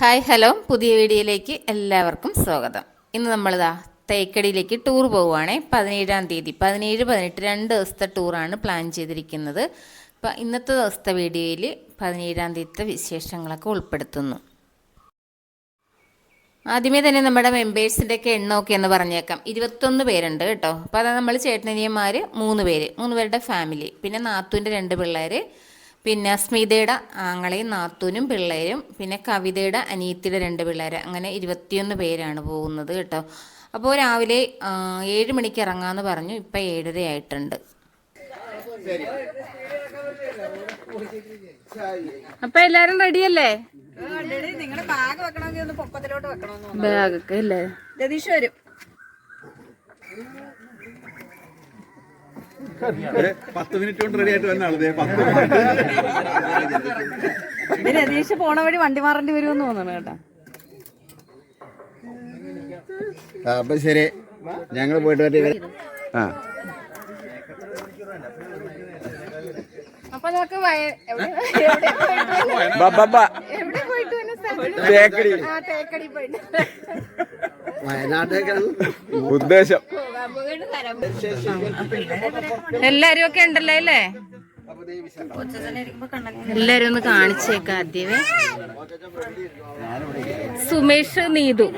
Hi hello. പുതിയ വീഡിയോയിലേക്ക് എല്ലാവർക്കും സ്വാഗതം. ഇന്ന് നമ്മളിതാ തേക്കടിയിലേക്ക് ടൂർ പോവുകയാണേ. പതിനേഴാം തീയതി പതിനേഴ് പതിനെട്ട് രണ്ട് ദിവസത്തെ ടൂറാണ് പ്ലാൻ ചെയ്തിരിക്കുന്നത്. അപ്പം ഇന്നത്തെ ദിവസത്തെ വീഡിയോയിൽ പതിനേഴാം തീയതിത്തെ വിശേഷങ്ങളൊക്കെ ഉൾപ്പെടുത്തുന്നു. ആദ്യമേ തന്നെ നമ്മുടെ മെമ്പേഴ്സിന്റെ ഒക്കെ എണ്ണമൊക്കെ എന്ന് പറഞ്ഞേക്കാം. ഇരുപത്തൊന്ന് പേരുണ്ട് കേട്ടോ. അപ്പോൾ അതാ നമ്മൾ ചേട്ടനിയന്മാർ മൂന്ന് പേര് മൂന്ന് പേരുടെ ഫാമിലി. പിന്നെ നാത്തൂന്റെ രണ്ട് പിള്ളേർ പിന്നെ സ്മിതയുടെ ആങ്ങളെയും നാത്തൂനും പിള്ളേരും പിന്നെ കവിതയുടെ അനിയത്തിയുടെ രണ്ട് പിള്ളേർ അങ്ങനെ ഇരുപത്തിയൊന്ന് പേരാണ് പോകുന്നത് കേട്ടോ. അപ്പോൾ രാവിലെ ഏഴ് മണിക്ക് ഇറങ്ങാമെന്ന് പറഞ്ഞു ഇപ്പം ഏഴര ആയിട്ടുണ്ട് അപ്പൊ എല്ലാരും റെഡിയല്ലേ? നിങ്ങളുടെ ബാഗ് വെക്കണമെങ്കിൽ ഒന്ന് പൊക്കത്തിലോട്ട് വെക്കണമെന്ന് ബാഗൊക്കെ അല്ലേ? രതീഷ് വരും. പത്ത് മിനിറ്റ് കൊണ്ട് റെഡി ആയിട്ട് വന്നാണ് ദേ പത്ത് മിനിറ്റ്. രതീഷ് പോണ വഴി വണ്ടി മാറേണ്ടി വരുമെന്ന് തോന്നുന്നു കേട്ടാ. അപ്പൊ ശരി. ഞങ്ങൾ പോയിട്ട് ആ. അപ്പൊ നമുക്ക് വയ- എവിടെ- പോയിട്ട്? വന്നെ? തേക്കടി. ആ തേക്കടി പോയിട്ട്. വയനാട്ടേക്കാണ് ഉദ്ദേശം. എല്ലാരും ഒക്കെ ഉണ്ടല്ലോ അല്ലേ? എല്ലാരും ഒന്ന് കാണിച്ചേക്ക ആദ്യമേ. സുമേഷ് നീതു.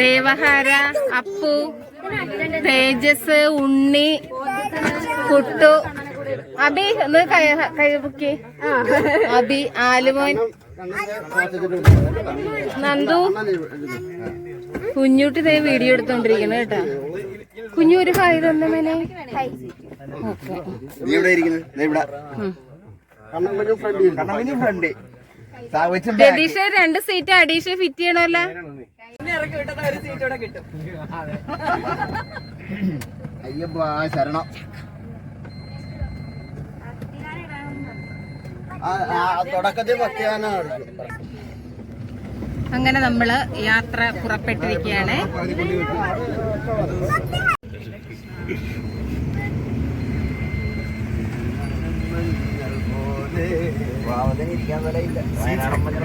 ദേവഹാര അപ്പു തേജസ് ഉണ്ണി കുട്ടു അബി ഒന്ന് കൈ പൊക്കി. അബി ആലുമോൻ. നന്ദു. കുഞ്ഞുട്ടി ദേ വീഡിയോ എടുത്തോണ്ടിരിക്കണ കേട്ടാ. കുഞ്ഞു ഒരു ഹായ് തന്നെ മേനെ. രതീഷ് രണ്ട് സീറ്റ് അഡീഷ ഫിറ്റ് ചെയ്യണമല്ലോ. ഇറക്കി വിട്ടത് ഒരു സീറ്റോടെ കിട്ടും. അയ്യപ്പ ശരണം ആ, ആ, തുടക്കത്തിൽ അങ്ങനെ നമ്മൾ യാത്ര പുറപ്പെട്ടിരിക്കുകയാണ്. ഇരിക്കാൻ വയനാടൻ മഞ്ഞൾ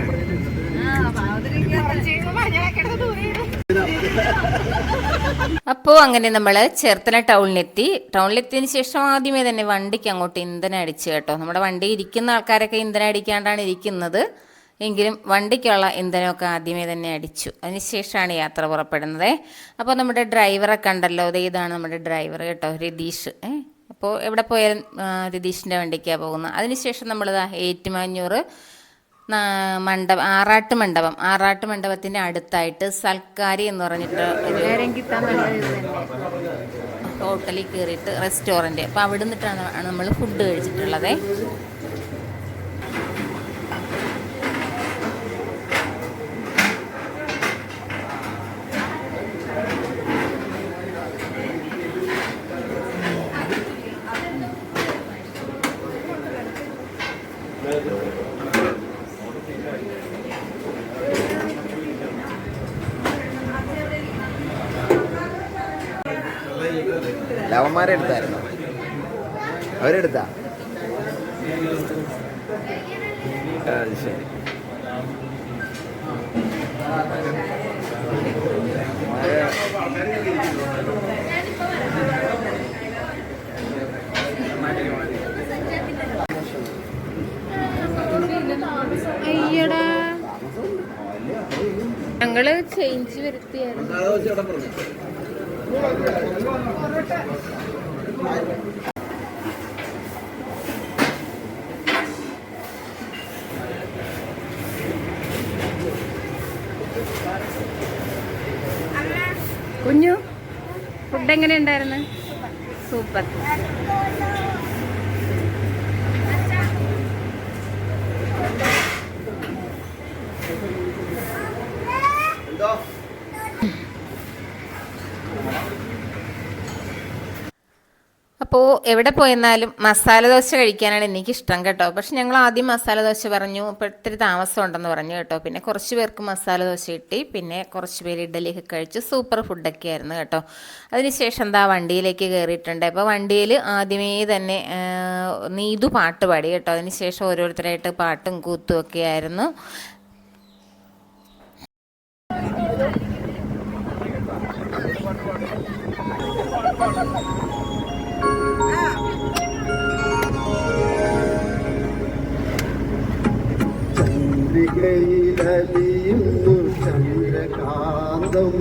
അപ്പോൾ അങ്ങനെ നമ്മൾ ചേർത്തല ടൗണിലെത്തി. ടൗണിലെത്തിയതിന് ശേഷം ആദ്യമേ തന്നെ വണ്ടിക്ക് അങ്ങോട്ട് ഇന്ധനം അടിച്ചു കേട്ടോ. നമ്മുടെ വണ്ടി ഇരിക്കുന്ന ആൾക്കാരൊക്കെ ഇന്ധനം അടിക്കാണ്ടാണ് ഇരിക്കുന്നത്. എങ്കിലും വണ്ടിക്കുള്ള ഇന്ധനമൊക്കെ ആദ്യമേ തന്നെ അടിച്ചു. അതിനുശേഷമാണ് യാത്ര പുറപ്പെടുന്നത്. അപ്പോൾ നമ്മുടെ ഡ്രൈവറെ കണ്ടല്ലോ. ദേ ഇതാണ് നമ്മുടെ ഡ്രൈവർ കേട്ടോ രതീഷ്. ഏ? അപ്പോൾ എവിടെ പോയാലും രതീഷിന്റെ വണ്ടിക്കാണ് പോകുന്നത്. അതിനുശേഷം നമ്മളിതാ ഏറ്റുമാഞ്ഞൂറ് മണ്ഡപം ആറാട്ട് മണ്ഡപം. ആറാട്ട് മണ്ഡപത്തിന്റെ അടുത്തായിട്ട് സൽക്കാരി എന്ന് പറഞ്ഞിട്ട് ഒരു ഹോട്ടലിൽ കയറിയിട്ട് റെസ്റ്റോറന്റ് അപ്പോൾ അവിടെ നിന്നിട്ടാണ് നമ്മൾ ഫുഡ് കഴിച്ചിട്ടുള്ളത്. ലവന്മാരെ എടുത്തായിരുന്നു. അവരെടുത്താ? അത് ശരി. അയ്യടാ. ഞങ്ങൾ ചേഞ്ച് വരുത്തിയായിരുന്നു. കുഞ്ഞു ഫുഡ് എങ്ങനെ ഉണ്ടായിരുന്നു? സൂപ്പർ അപ്പോൾ എവിടെ പോയെന്നാലും മസാല ദോശ കഴിക്കാനാണ് എനിക്കിഷ്ടം കേട്ടോ. പക്ഷെ ഞങ്ങൾ ആദ്യം മസാല ദോശ പറഞ്ഞു. അപ്പോൾ ഇത്തിരി താമസം ഉണ്ടെന്ന് പറഞ്ഞു കേട്ടോ. പിന്നെ കുറച്ച് പേർക്ക് മസാല ദോശ കിട്ടി. പിന്നെ കുറച്ച് പേര് ഇഡലിയൊക്കെ കഴിച്ച്. സൂപ്പർ ഫുഡൊക്കെ ആയിരുന്നു കേട്ടോ. അതിനുശേഷം എന്താ വണ്ടിയിലേക്ക് കയറിയിട്ടുണ്ട്. അപ്പോൾ വണ്ടിയിൽ ആദ്യമേ തന്നെ നീതു പാട്ട് പാടി കേട്ടോ. അതിനുശേഷം ഓരോരുത്തരായിട്ട് പാട്ടും കൂത്തും ഒക്കെ ആയിരുന്നു. ചന്ദ്രകാന്തം.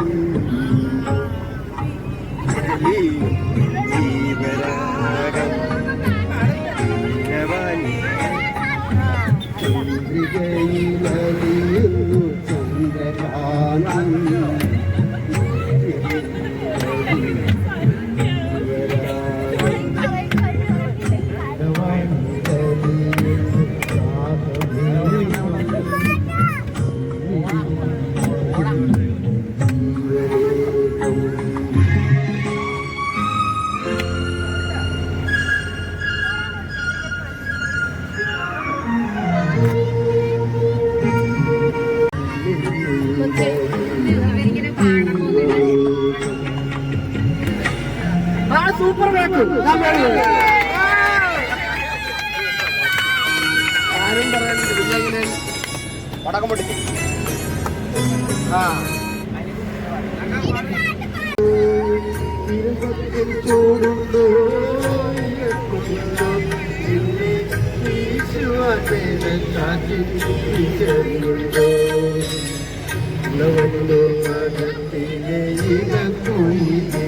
ലവണ്ടോ മതത്തിലെ ഇടക്കുയിലേ അത്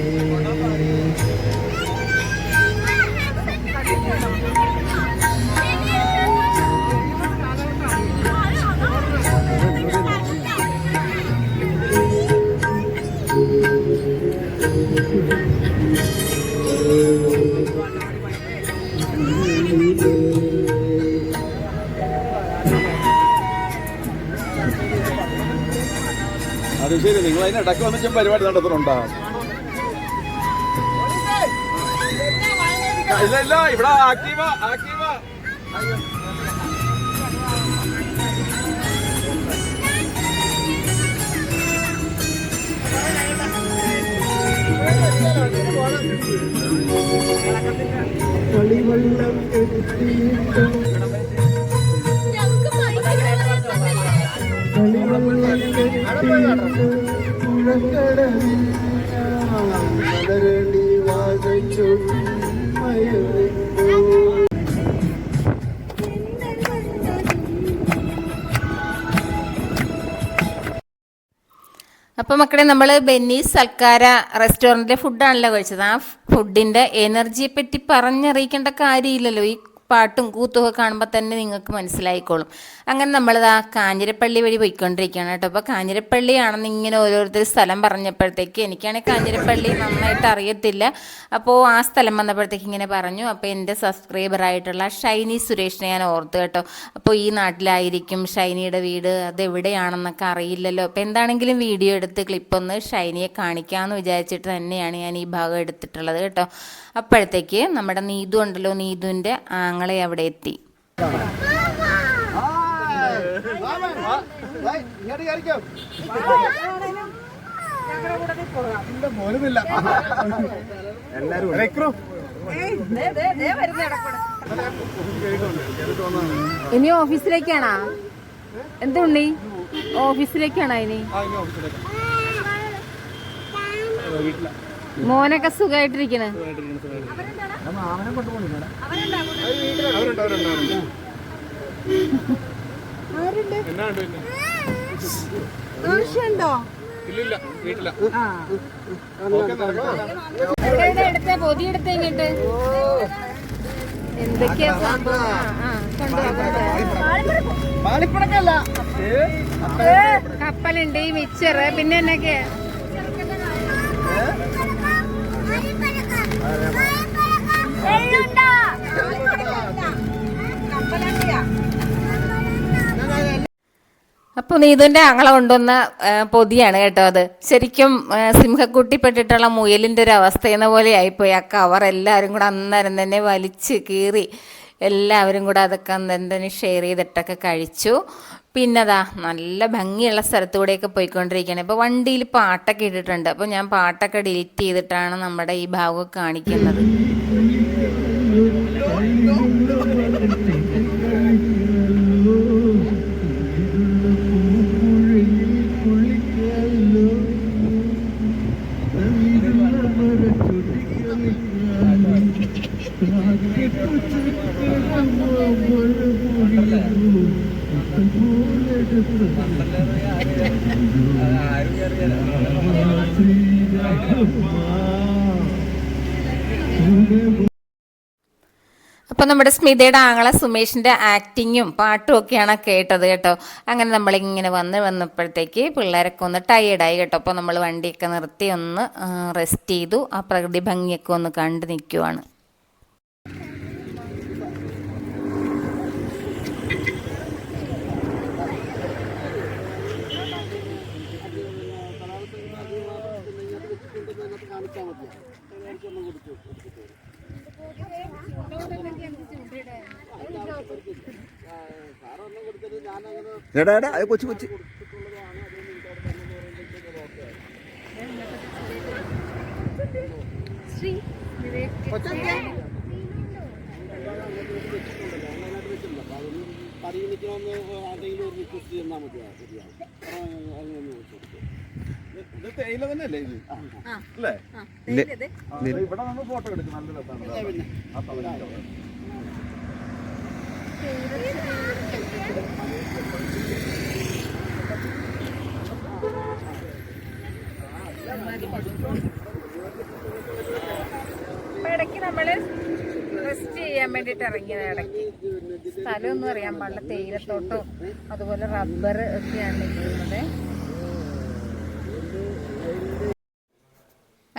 ശരി നിങ്ങൾ അതിന് ഇടയ്ക്ക് വന്നിട്ടും പരിപാടി നടത്തുന്നുണ്ടോ? ഇല്ല ഇല്ല ഇവിടെ ആക്റ്റീവ ആക്റ്റീവ. കളിവെള്ളം എത്തിയിട്ടു മയറിപ്പോ അപ്പോൾ മക്കളെ നമ്മൾ ബെന്നീസ് സൽക്കാര റെസ്റ്റോറന്റിലെ ഫുഡാണല്ലോ കഴിച്ചത്. ആ ഫുഡിന്റെ എനർജിയെ പറ്റി പറഞ്ഞറിയിക്കേണ്ട കാര്യമില്ലല്ലോ. ഈ പാട്ടും കൂത്തും ഒക്കെ കാണുമ്പോൾ തന്നെ നിങ്ങൾക്ക് മനസ്സിലായിക്കോളും. അങ്ങനെ നമ്മളിതാ കാഞ്ഞിരപ്പള്ളി വഴി പോയിക്കൊണ്ടിരിക്കുകയാണ് കേട്ടോ. അപ്പോൾ കാഞ്ഞിരപ്പള്ളിയാണെന്ന് ഇങ്ങനെ ഓരോരുത്തർ സ്ഥലം പറഞ്ഞപ്പോഴത്തേക്ക് എനിക്കാണെങ്കിൽ കാഞ്ഞിരപ്പള്ളി നന്നായിട്ട് അറിയത്തില്ല. അപ്പോൾ ആ സ്ഥലം വന്നപ്പോഴത്തേക്ക് ഇങ്ങനെ പറഞ്ഞു അപ്പോൾ എന്റെ സബ്സ്ക്രൈബർ ആയിട്ടുള്ള ഷൈനി സുരേഷിനെ ഞാൻ ഓർത്തു കേട്ടോ. അപ്പോൾ ഈ നാട്ടിലായിരിക്കും ഷൈനിയുടെ വീട് അത് എവിടെയാണെന്നൊക്കെ അറിയില്ലല്ലോ. അപ്പോൾ എന്താണെങ്കിലും വീഡിയോ എടുത്ത് ക്ലിപ്പൊന്ന് ഷൈനിയെ കാണിക്കാമെന്ന് വിചാരിച്ചിട്ട് തന്നെയാണ് ഞാൻ ഈ ഭാഗം എടുത്തിട്ടുള്ളത് കേട്ടോ. അപ്പോഴത്തേക്ക് നമ്മുടെ നീതു ഉണ്ടല്ലോ നീതുവിന്റെ ആങ്ങളെ അവിടെ എത്തി. ഇനി ഓഫീസിലേക്കാണാ? എന്തുണ്ണി ഓഫീസിലേക്കാണോ ഇനി? മോനൊക്കെ സുഖമായിട്ടിരിക്കണ് ആവശ്യമുണ്ടോ ഇല്ലില്ല വീട്ടില. എടുത്ത? പൊതി ഇങ്ങോട്ട്. എന്തൊക്കെയാ. കപ്പലുണ്ട് ഈ മിച്ചറ് പിന്നെ എന്നൊക്കെയാ? അപ്പോൾ നീതുവിന്റെ അങ്ങള കൊണ്ടുവന്ന പൊതിയാണ് കേട്ടോ അത്. ശരിക്കും സിംഹക്കുട്ടിപ്പെട്ടിട്ടുള്ള മുയലിന്റെ ഒരു അവസ്ഥ എന്ന പോലെ ആയിപ്പോയി. ആ കവർ എല്ലാവരും കൂടെ അന്നേരം തന്നെ വലിച്ച് കീറി എല്ലാവരും കൂടെ അതൊക്കെ അന്നേരം തന്നെ ഷെയർ ചെയ്തിട്ടൊക്കെ കഴിച്ചു. പിന്നതാ നല്ല ഭംഗിയുള്ള സ്ഥലത്തൂടെയൊക്കെ പോയിക്കൊണ്ടിരിക്കുകയാണ്. ഇപ്പോൾ വണ്ടിയിൽ പാട്ടൊക്കെ ഇട്ടിട്ടുണ്ട്. അപ്പോൾ ഞാൻ പാട്ടൊക്കെ ഡിലീറ്റ് ചെയ്തിട്ടാണ് നമ്മുടെ ഈ ഭാഗം കാണിക്കുന്നത്. അപ്പോൾ നമ്മുടെ സ്മിതയുടെ ആങ്ങള സുമേഷിന്റെ ആക്ടിങ്ങും പാട്ടും ഒക്കെയാണ് കേട്ടത് കേട്ടോ. അങ്ങനെ നമ്മളിങ്ങനെ വന്ന് വന്നപ്പോഴത്തേക്ക് പിള്ളേരൊക്കെ ഒന്ന് ടയേർഡായി കേട്ടോ. അപ്പോൾ നമ്മൾ വണ്ടിയൊക്കെ നിർത്തി ഒന്ന് റെസ്റ്റ് ചെയ്തു. ആ പ്രകൃതി ഭംഗിയൊക്കെ ഒന്ന് കണ്ടു നിൽക്കുവാണ് എടാ എടാ അത് കൊച്ചു കൊച്ചു. ഇത് തേയില തന്നെ അല്ലേ ഇത് അല്ലേ ഇവിടെ നമ്മൾ ഫോട്ടോ എടുക്കും നല്ല രസമാണ്. ആ ഇടയ്ക്ക് നമ്മൾ റെസ്റ്റ് ചെയ്യാൻ വേണ്ടിട്ട് ഇറങ്ങിയത് ഇടയ്ക്ക്. സ്ഥലമൊന്നും അറിയാൻ പാടില്ല. തേയിലത്തോട്ടവും അതുപോലെ റബ്ബർ ഒക്കെയാണ് നിൽക്കുന്നത്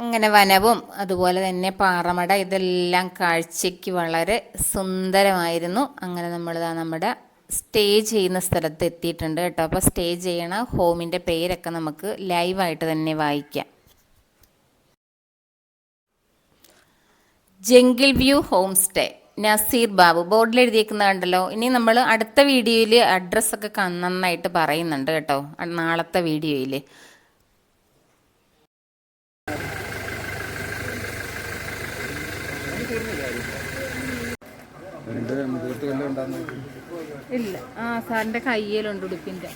അങ്ങനെ വനവും അതുപോലെ തന്നെ പാറമട ഇതെല്ലാം കാഴ്ചയ്ക്ക് വളരെ സുന്ദരമായിരുന്നു. അങ്ങനെ നമ്മൾ നമ്മുടെ സ്റ്റേ ചെയ്യുന്ന സ്ഥലത്ത് എത്തിയിട്ടുണ്ട് കേട്ടോ. അപ്പോൾ സ്റ്റേ ചെയ്യണ ഹോമിന്റെ പേരൊക്കെ നമുക്ക് ലൈവായിട്ട് തന്നെ വായിക്കാം. Jungle view home stay. Nazeer Babu ബോർഡിൽ എഴുതിയേക്കുന്ന കണ്ടല്ലോ ഇനി നമ്മൾ അടുത്ത വീഡിയോയിൽ അഡ്രസ്സൊക്കെ നന്നായിട്ട് പറയുന്നുണ്ട് കേട്ടോ. നാളത്തെ വീഡിയോയിൽ ഇല്ല. ആ സാറിന്റെ കയ്യിലുണ്ട് ഉടുപ്പിന്റെ.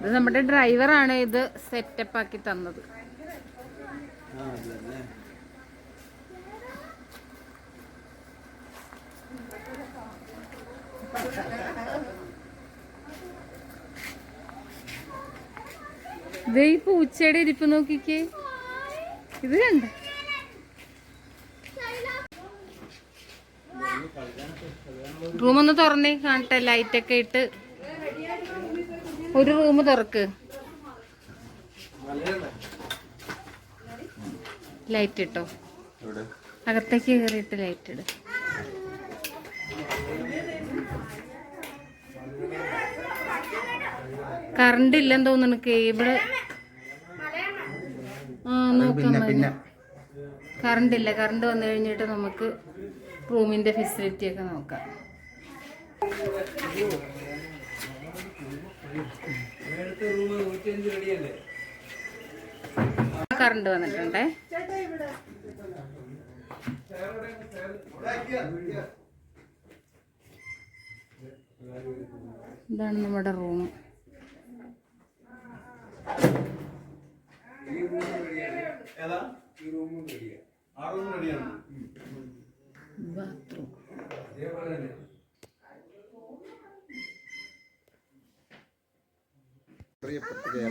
ഇത് നമ്മുടെ ഡ്രൈവറാണ് ഇത് സെറ്റപ്പ് ആക്കി തന്നത്. ഈ പൂച്ചയുടെ ഇരിപ്പ് നോക്കിക്കേ. ഇത് കണ്ട. റൂം ഒന്ന് തുറന്നേ കാണട്ടെ ലൈറ്റ് ഒക്കെ ഇട്ട്. ഒരു റൂം തുറക്ക്. ലൈറ്റ് ഇട്ടോ? അകത്തേക്ക് കയറിയിട്ട് ലൈറ്റ് ഇട്. കറണ്ട് ഇല്ലെന്ന് തോന്നുന്നു കേബിൾ ആ നോക്കാം മതി. കറണ്ട് ഇല്ല കറണ്ട് വന്നു കഴിഞ്ഞിട്ട് നമുക്ക് റൂമിന്റെ ഫെസിലിറ്റി ഒക്കെ നോക്കാം. കറണ്ട് വന്നിട്ടുണ്ടേ. ഇതാണ് നമ്മുടെ റൂം. ഏതാ? ഈ റൂം റെഡിയാ ആ റൂം റെഡിയാണ്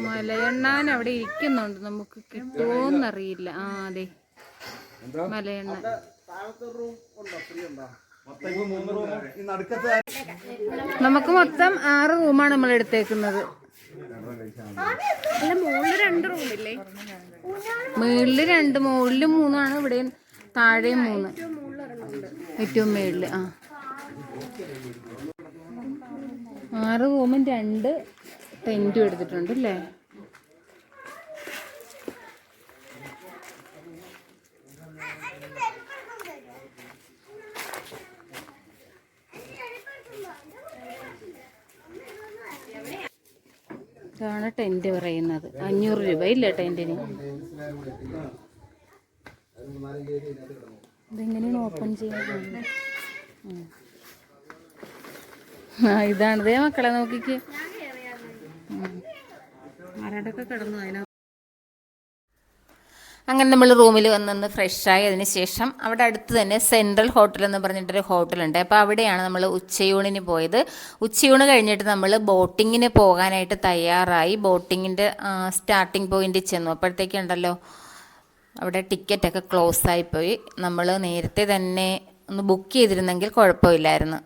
മലയെണ്ണാൻ. അവിടെ ഇരിക്കുന്നുണ്ട് നമുക്ക് കിട്ടുമോന്നറിയില്ല ആ അതെ മലയെണ്ണ ഈ നമുക്ക് മൊത്തം ആറ് റൂമാണ് നമ്മൾ എടുത്തേക്കുന്നത് മുകളിൽ രണ്ട് മുകളിൽ മൂന്നാണ് ഇവിടെ താഴെ മൂന്ന്. ഏറ്റവും മേളിൽ ആ. ആറ് റൂമും രണ്ട് ടെന്റും എടുത്തിട്ടുണ്ട് അല്ലേ? ഇതാണ് ടെന്റ് പറയുന്നത്. അഞ്ഞൂറ് രൂപ ഇല്ല ടെന്റിന്? ഇതെങ്ങനെയാണ് ഓപ്പൺ ചെയ്യാൻ ഇതാണ് ഇതാണിതേ മക്കളെ നോക്കിക്ക്. ആരാടൊക്കെ കിടന്നു അതിനകത്ത് അങ്ങനെ നമ്മൾ റൂമിൽ വന്നൊന്ന് ഫ്രഷായി അതിന് ശേഷം അവിടെ അടുത്ത് തന്നെ സെൻട്രൽ ഹോട്ടൽ എന്ന് പറഞ്ഞിട്ടൊരു ഹോട്ടലുണ്ട് അപ്പോൾ അവിടെയാണ് നമ്മൾ ഉച്ചയൂണിന് പോയത്. ഉച്ചയൂണ് കഴിഞ്ഞിട്ട് നമ്മൾ ബോട്ടിങ്ങിന് പോകാനായിട്ട് തയ്യാറായി. ബോട്ടിങ്ങിന്റെ സ്റ്റാർട്ടിംഗ് പോയിന്റ് ചെന്നു. അപ്പോഴത്തേക്കുണ്ടല്ലോ അവിടെ ടിക്കറ്റൊക്കെ ക്ലോസ് ആയിപ്പോയി. നമ്മൾ നേരത്തെ തന്നെ ഒന്ന് ബുക്ക് ചെയ്തിരുന്നെങ്കിൽ കുഴപ്പമില്ലായിരുന്നു.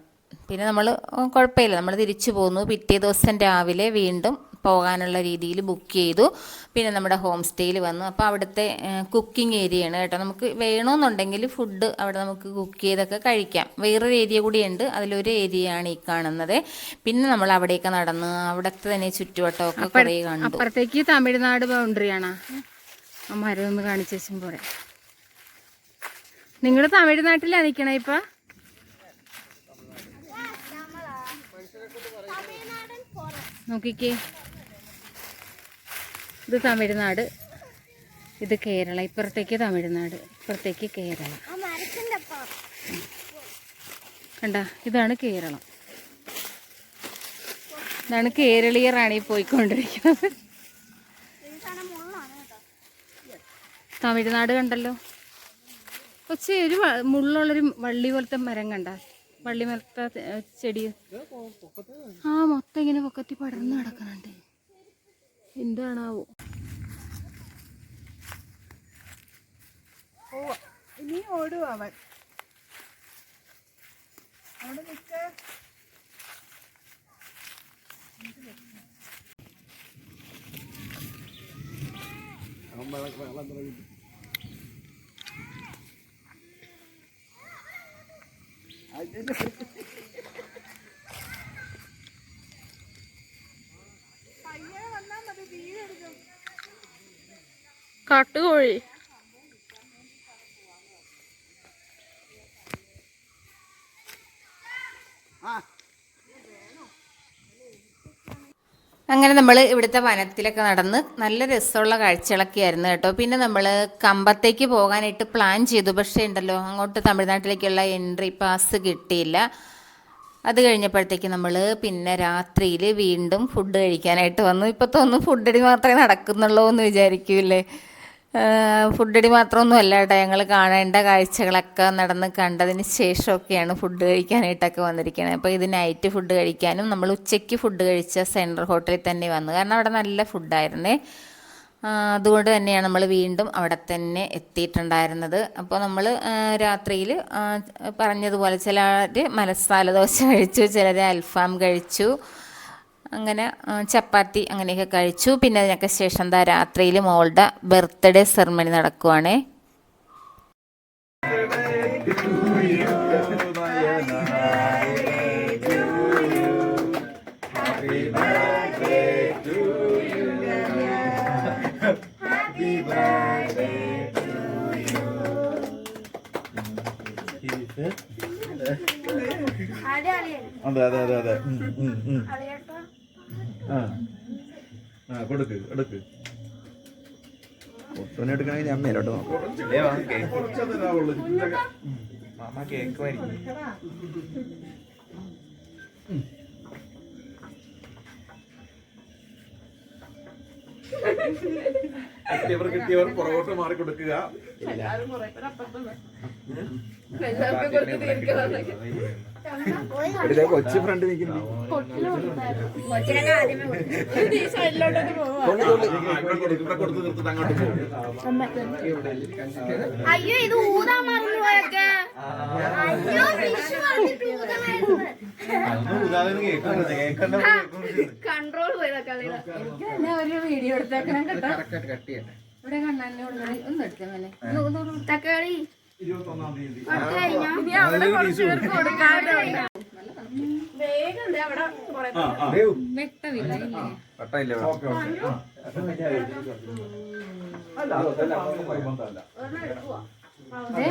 പിന്നെ നമ്മൾ കുഴപ്പമില്ല. നമ്മൾ തിരിച്ചു പോന്നു. പിറ്റേ ദിവസം രാവിലെ വീണ്ടും പോകാനുള്ള രീതിയിൽ ബുക്ക് ചെയ്തു. പിന്നെ നമ്മുടെ ഹോം സ്റ്റേയിൽ വന്നു. അപ്പോൾ അവിടുത്തെ കുക്കിംഗ് ഏരിയയാണ് കേട്ടോ. നമുക്ക് വേണമെന്നുണ്ടെങ്കിൽ ഫുഡ് അവിടെ നമുക്ക് കുക്ക് ചെയ്തൊക്കെ കഴിക്കാം. വേറൊരു ഏരിയ കൂടിയുണ്ട് അതിലൊരു ഏരിയയാണ് ഈ കാണുന്നത്. പിന്നെ നമ്മൾ അവിടെയൊക്കെ നടന്ന് അവിടുത്തെ തന്നെ ചുറ്റുവട്ടമൊക്കെ കുറേ കണ്ടു. അപ്പുറത്തേക്ക് തമിഴ്നാട് ബൗണ്ടറിയാണോ ആ മരം ഒന്ന് കാണിച്ചു വെച്ചും പോരെ. നിങ്ങൾ തമിഴ്നാട്ടിലാണ് നിൽക്കണേ ഇപ്പൊ? നോക്കിക്കേ. ഇത് തമിഴ്നാട്. ഇത് കേരള. ഇപ്പുറത്തേക്ക് തമിഴ്നാട്. ഇപ്പുറത്തേക്ക് കേരള. കണ്ട? ഇതാണ് കേരളം. ഇതാണ് കേരളീയറാണ് ഈ പോയിക്കൊണ്ടിരിക്കുന്നത്. തമിഴ്നാട് കണ്ടല്ലോ. പക്ഷേ ഒരു മുള്ളുള്ളൊരു വള്ളി പോലത്തെ മരം കണ്ട? വള്ളി മരത്തെ ചെടി. ആ മൊത്തം ഇങ്ങനെ പൊക്കത്തി പടർന്ന് കിടക്കുന്നുണ്ട്. എന്താണാവോ? ഇനി ഓടും അവൻ. അവിടെ നിൽക്ക കാട്ടുകോഴി അങ്ങനെ നമ്മൾ ഇവിടുത്തെ വനത്തിലൊക്കെ നടന്ന് നല്ല രസമുള്ള കാഴ്ചകളൊക്കെ ആയിരുന്നു കേട്ടോ. പിന്നെ നമ്മൾ കമ്പത്തേക്ക് പോകാനായിട്ട് പ്ലാൻ ചെയ്തു. പക്ഷേ ഉണ്ടല്ലോ അങ്ങോട്ട് തമിഴ്നാട്ടിലേക്കുള്ള എൻട്രി പാസ് കിട്ടിയില്ല. അത് കഴിഞ്ഞപ്പോഴത്തേക്ക് നമ്മൾ പിന്നെ രാത്രിയിൽ വീണ്ടും ഫുഡ് കഴിക്കാനായിട്ട് വന്നു. ഇപ്പോഴത്തെ ഒന്ന് ഫുഡടി മാത്രമേ നടക്കുന്നുള്ളൂ എന്ന് വിചാരിക്കൂലേ ഫുഡടി മാത്രമൊന്നും അല്ല കേട്ടോ. ഞങ്ങൾ കാണേണ്ട കാഴ്ചകളൊക്കെ നടന്ന് കണ്ടതിന് ശേഷമൊക്കെയാണ് ഫുഡ് കഴിക്കാനായിട്ടൊക്കെ വന്നിരിക്കുന്നത് അപ്പോൾ ഇത് നൈറ്റ് ഫുഡ് കഴിക്കാനും നമ്മൾ ഉച്ചയ്ക്ക് ഫുഡ് കഴിച്ച സെൻട്രൽ ഹോട്ടലിൽ തന്നെ വന്നു. കാരണം അവിടെ നല്ല ഫുഡായിരുന്നേ. അതുകൊണ്ട് തന്നെയാണ് നമ്മൾ വീണ്ടും അവിടെ തന്നെ എത്തിയിട്ടുണ്ടായിരുന്നത്. അപ്പോൾ നമ്മൾ രാത്രിയിൽ പറഞ്ഞതുപോലെ ചിലർ മലസാല ദോശ കഴിച്ചു ചിലർ അൽഫാം കഴിച്ചു. അങ്ങനെ ചപ്പാത്തി അങ്ങനെയൊക്കെ കഴിച്ചു. പിന്നെ അതിനൊക്കെ ശേഷം എന്താ രാത്രിയിൽ മോളുടെ ബർത്ത്ഡേ സെറമണി നടക്കുവാണേ. അതെ അതെ അതെ അതെ. ആ. ആ കൊടുക്ക് എടുക്ക്. ഒട്ടുനെ എടുക്കണമെങ്കിൽ ഞാൻ മേലോട്ട് നോക്കാം. മാമ കേക്ക് ഇതിലൊക്കെ കിട്ടിയവർ കിട്ടിയവർ പുറകോട്ട് മാറി കൊടുക്കുക കൊച്ചു ഫ്രണ്ട് നിൽക്കുന്നു. ഇവിടെ കൊടുത്ത് നിർത്തിട്ട് അങ്ങോട്ട് പോകും അയ്യോ ഇത് ഊതാൻ മറന്നു പോയൊക്കെ. അയ്യോ ഫിഷ് വന്നിട്ട് ഊതണായിരുന്നു കൺട്രോൾ പോയതൊക്കെ ഒരു വീഡിയോ എടുത്തേക്കണം കേട്ടോ. ഇവിടെ കണ്ണാനെ ഒന്ന് എടുക്കാൻ തക്കാളി. വെട്ടമില്ല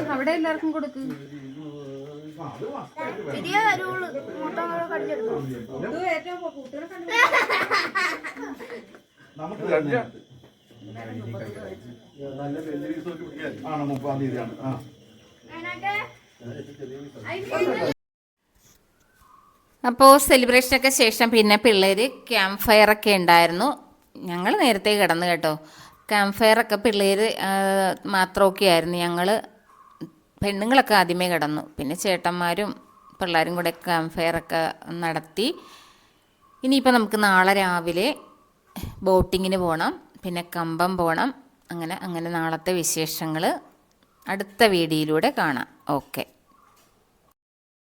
അവിടെ എല്ലാവർക്കും കൊടുക്ക്. തിരികെ മൊത്തം ആണോ തീയതിയാണ് ആ. അപ്പോൾ സെലിബ്രേഷനൊക്കെ ശേഷം പിന്നെ പിള്ളേർ ക്യാമ്പ് ഫയർ ഒക്കെ ഉണ്ടായിരുന്നു. ഞങ്ങൾ നേരത്തെ കിടന്നു കേട്ടോ. ക്യാമ്പ് ഫയറൊക്കെ പിള്ളേർ മാത്രമൊക്കെ ആയിരുന്നു. ഞങ്ങൾ പെണ്ണുങ്ങളൊക്കെ ആദ്യമേ കിടന്നു. പിന്നെ ചേട്ടന്മാരും പിള്ളേരും കൂടെ ക്യാമ്പ് ഫയറൊക്കെ നടത്തി. ഇനിയിപ്പോൾ നമുക്ക് നാളെ രാവിലെ ബോട്ടിങ്ങിന് പോകണം പിന്നെ കമ്പം പോകണം അങ്ങനെ അങ്ങനെ നാളത്തെ വിശേഷങ്ങൾ അടുത്ത വീഡിയോയിലൂടെ കാണാം. ഓക്കെ.